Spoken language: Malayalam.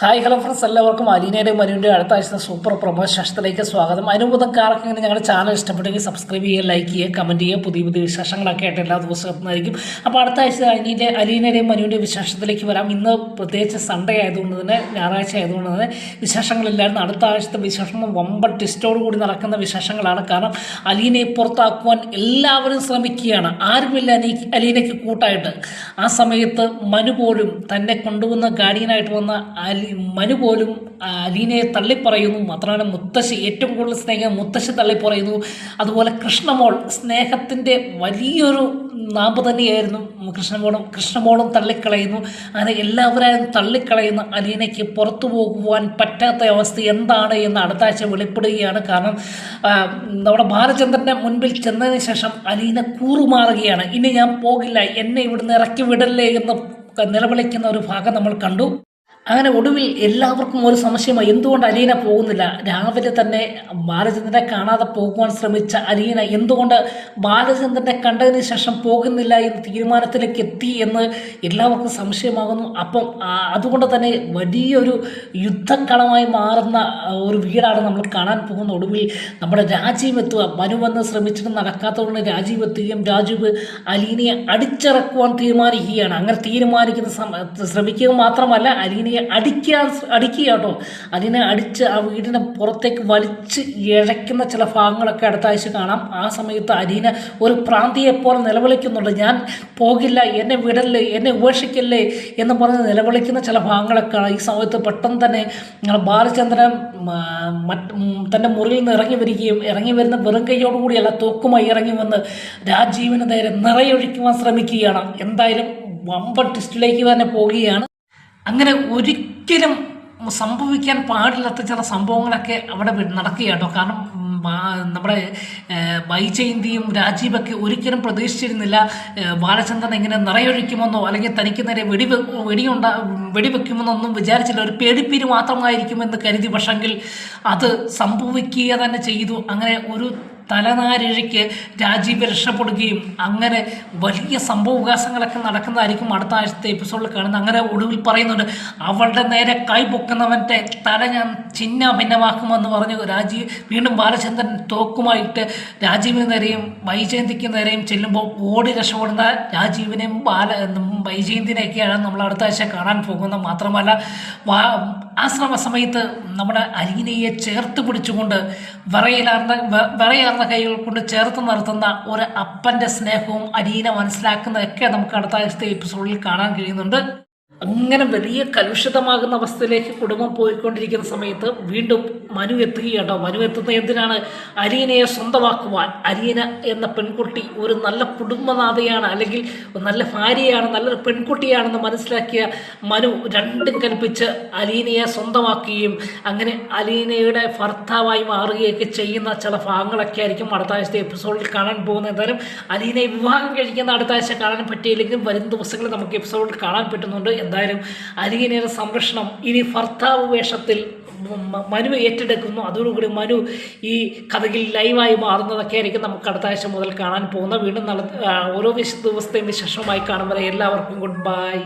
ഹായ് ഹലോ ഫ്രണ്ട്സ് എല്ലാവർക്കും അലീനയുടെ മനുവിന്റെ അടുത്ത ആഴ്ച സൂപ്പർ പ്രൊമോഷത്തിലേക്ക് സ്വാഗതം. അനുബന്ധക്കാർക്ക് ഇങ്ങനെ ഞങ്ങളുടെ ചാനൽ ഇഷ്ടപ്പെട്ടെങ്കിൽ സബ്സ്ക്രൈബ് ചെയ്യുക ലൈക്ക് ചെയ്യുക കമന്റ് ചെയ്യുക. പുതിയ പുതിയ വിശേഷങ്ങളൊക്കെ ആയിട്ട് എല്ലാ ദിവസവും എത്തുന്നതായിരിക്കും അപ്പോൾ അടുത്ത ആഴ്ച അലീന്റെ അലീനയുടെയും മനുവിന്റെ വിശേഷത്തിലേക്ക് വരാം. ഇന്ന് പ്രത്യേകിച്ച് സൺഡേ ആയതുകൊണ്ട് തന്നെ ഞായറാഴ്ച ആയതുകൊണ്ട് തന്നെ വിശേഷങ്ങളില്ലായിരുന്നു. അടുത്ത ആഴ്ചത്തെ വിശേഷങ്ങൾ വമ്പൻ ടെസ്റ്റോട് കൂടി നടക്കുന്ന വിശേഷങ്ങളാണ്. കാരണം അലീനയെ പുറത്താക്കുവാൻ എല്ലാവരും ശ്രമിക്കുകയാണ്. ആരുമില്ല അലീ അലീനയ്ക്ക് കൂട്ടായിട്ട്. ആ സമയത്ത് മനു പോലും തന്നെ കൊണ്ടുവന്ന ഗാർഡിയനായിട്ട് വന്ന അലി മനു പോലും അലീനയെ തള്ളിപ്പറയുന്നു. മാത്രമല്ല മുത്തശ്ശി ഏറ്റവും കൂടുതൽ സ്നേഹം മുത്തശ്ശി തള്ളിപ്പറയുന്നു. അതുപോലെ കൃഷ്ണമോൾ സ്നേഹത്തിന്റെ വലിയൊരു നാമ്പ് തന്നെയായിരുന്നു. കൃഷ്ണമോളും കൃഷ്ണമോളും തള്ളിക്കളയുന്നു. അങ്ങനെ എല്ലാവരും തള്ളിക്കളയുന്ന അലീനയ്ക്ക് പുറത്തു പോകുവാൻ പറ്റാത്ത അവസ്ഥ എന്താണ് എന്ന് അടുത്ത ആഴ്ച വെളിപ്പെടുകയാണ്. കാരണം നമ്മുടെ ബാലചന്ദ്രന്റെ മുൻപിൽ ചെന്നതിന് ശേഷം അലീന കൂറുമാറുകയാണ്. ഇനി ഞാൻ പോകില്ല എന്നെ ഇവിടുന്ന് ഇറക്കി വിടല്ലേ എന്ന് നിലവിളിക്കുന്ന ഒരു ഭാഗം നമ്മൾ കണ്ടു. അങ്ങനെ ഒടുവിൽ എല്ലാവർക്കും ഒരു സംശയമായി എന്തുകൊണ്ട് അലീന പോകുന്നില്ല? രാവിലെ തന്നെ ബാലചന്ദ്രനെ കാണാതെ പോകുവാൻ ശ്രമിച്ച അലീന എന്തുകൊണ്ട് ബാലചന്ദ്രനെ കണ്ടതിന് ശേഷം പോകുന്നില്ല എന്ന് തീരുമാനത്തിലേക്ക് എത്തി എന്ന് എല്ലാവർക്കും സംശയമാകുന്നു. അപ്പം അതുകൊണ്ട് തന്നെ വലിയൊരു യുദ്ധക്കളമായി മാറുന്ന ഒരു വീടാണ് നമ്മൾ കാണാൻ പോകുന്ന ഒടുവിൽ നമ്മുടെ രാജീവ് എത്തുക മനുവെന്ന് ശ്രമിച്ചിട്ട് നടക്കാത്തതുകൊണ്ട് രാജീവ് എത്തുകയും രാജീവ് അലീനയെ അടിച്ചിറക്കുവാൻ തീരുമാനിക്കുകയാണ്. അങ്ങനെ തീരുമാനിക്കുന്ന ശ്രമിക്കുക മാത്രമല്ല അലീനയെ അടിക്കാൻ അടിക്കുക കേട്ടോ. അതിനെ അടിച്ച് ആ വീടിനെ പുറത്തേക്ക് വലിച്ച് ഇഴയ്ക്കുന്ന ചില ഭാഗങ്ങളൊക്കെ അടുത്ത ആഴ്ച കാണാം. ആ സമയത്ത് അരീന ഒരു പ്രാന്തിയെ പോലെ നിലവിളിക്കുന്നുണ്ട്. ഞാൻ പോകില്ല എന്നെ വിടല്ലേ എന്നെ ഉപേക്ഷിക്കല്ലേ എന്ന് പറഞ്ഞ് നിലവിളിക്കുന്ന ചില ഭാഗങ്ങളൊക്കെ ഈ സമയത്ത് പെട്ടെന്ന് തന്നെ ബാലചന്ദ്രൻ തന്റെ മുറിയിൽ നിന്ന് ഇറങ്ങി വരികയും ഇറങ്ങി വരുന്ന വെറും കൈയോടുകൂടിയല്ല തോക്കുമായി ഇറങ്ങി വന്ന് രാജീവിന് നേരെ നിറയൊഴിക്കുവാൻ ശ്രമിക്കുകയാണ്. എന്തായാലും വമ്പൻ ടിസ്റ്റിലേക്ക് തന്നെ പോവുകയാണ്. അങ്ങനെ ഒരിക്കലും സംഭവിക്കാൻ പാടില്ലാത്ത ചില സംഭവങ്ങളൊക്കെ അവിടെ വി- നടക്കുക കേട്ടോ കാരണം നമ്മുടെ വൈജയന്തിയും രാജീവൊക്കെ ഒരിക്കലും പ്രതീക്ഷിച്ചിരുന്നില്ല ബാലചന്ദ്രൻ ഇങ്ങനെ നിറയൊഴിക്കുമെന്നോ അല്ലെങ്കിൽ തനിക്ക് നേരെ വെടി വെടിയുണ്ട വെടിവെക്കുമെന്നൊന്നും വിചാരിച്ചില്ല. ഒരു പേടിപ്പീര് മാത്രമായിരിക്കുമെന്ന് കരുതി. പക്ഷെങ്കിൽ അത് സംഭവിക്കുക തന്നെ ചെയ്തു. അങ്ങനെ ഒരു തലനാരിഴയ്ക്ക് രാജീവ് രക്ഷപ്പെടുകയും അങ്ങനെ വലിയ സംഭവവികാസങ്ങളൊക്കെ നടക്കുന്നതായിരിക്കും അടുത്ത ആഴ്ചത്തെ എപ്പിസോഡിൽ കാണുന്നത്. അങ്ങനെ ഒടുവിൽ പറയുന്നുണ്ട് അവളുടെ നേരെ കൈ പൊക്കുന്നവന്റെ തല ഞാൻ ചിന്ന ഭിന്നമാക്കുമെന്ന് പറഞ്ഞു. രാജീവ് വീണ്ടും ബാലചന്ദ്രൻ തോക്കുമായിട്ട് രാജീവിന് നേരെയും വൈജയന്തിക്ക് നേരെയും ചെല്ലുമ്പോൾ ഓടി രക്ഷപ്പെടുന്ന രാജീവിനെയും ബാല വൈജയന്തിനെയൊക്കെയാണ് നമ്മൾ അടുത്ത ആഴ്ച കാണാൻ പോകുന്നത്. മാത്രമല്ല ആ ശ്രമ സമയത്ത് നമ്മുടെ അലീനയെ ചേർത്ത് പിടിച്ചുകൊണ്ട് വിറയിലാർന്ന വിറയാർന്ന കൈകൾ കൊണ്ട് ചേർത്ത് നിർത്തുന്ന ഒരു അപ്പന്റെ സ്നേഹവും അലീന മനസ്സിലാക്കുന്നതൊക്കെ നമുക്ക് അടുത്ത എപ്പിസോഡിൽ കാണാൻ കഴിയുന്നുണ്ട്. അങ്ങനെ വലിയ കലുഷിതമാകുന്ന അവസ്ഥയിലേക്ക് കുടുംബം പോയിക്കൊണ്ടിരിക്കുന്ന സമയത്ത് വീണ്ടും മനു എത്തുകയാട്ടോ മനു എത്തുന്ന എന്തിനാണ്? അലീനയെ സ്വന്തമാക്കുവാൻ. അലീന എന്ന പെൺകുട്ടി ഒരു നല്ല കുടുംബനാഥയാണ് അല്ലെങ്കിൽ നല്ല ഭാര്യയാണ് നല്ലൊരു പെൺകുട്ടിയാണെന്ന് മനസ്സിലാക്കിയ മനു രണ്ടും കൽപ്പിച്ച് അലീനയെ സ്വന്തമാക്കുകയും അങ്ങനെ അലീനയുടെ ഭർത്താവായി മാറുകയൊക്കെ ചെയ്യുന്ന ചില ഭാഗങ്ങളൊക്കെ ആയിരിക്കും അടുത്ത ആഴ്ചത്തെ എപ്പിസോഡിൽ കാണാൻ പോകുന്നത്. എന്തായാലും അലീനയെ വിവാഹം കഴിക്കുന്ന അടുത്ത ആഴ്ച കാണാൻ പറ്റിയില്ലെങ്കിലും വരും ദിവസങ്ങളിൽ നമുക്ക് എപ്പിസോഡിൽ കാണാൻ പറ്റുന്നുണ്ട്. എന്തായാലും അലീനയുടെ സംരക്ഷണം ഇനി ഭർത്താവ് വേഷത്തിൽ മനു ഏറ്റെടുക്കുന്നു. അതോടുകൂടി മനു ഈ കഥകിൽ ലൈവായി മാറുന്നതൊക്കെ ആയിരിക്കും നമുക്ക് അടുത്ത ആഴ്ച മുതൽ കാണാൻ പോകുന്ന വീണ്ടും നട ഓരോ ദിവസത്തെയും വിശേഷമായി കാണുമ്പോൾ എല്ലാവർക്കും ഗുഡ് ബൈ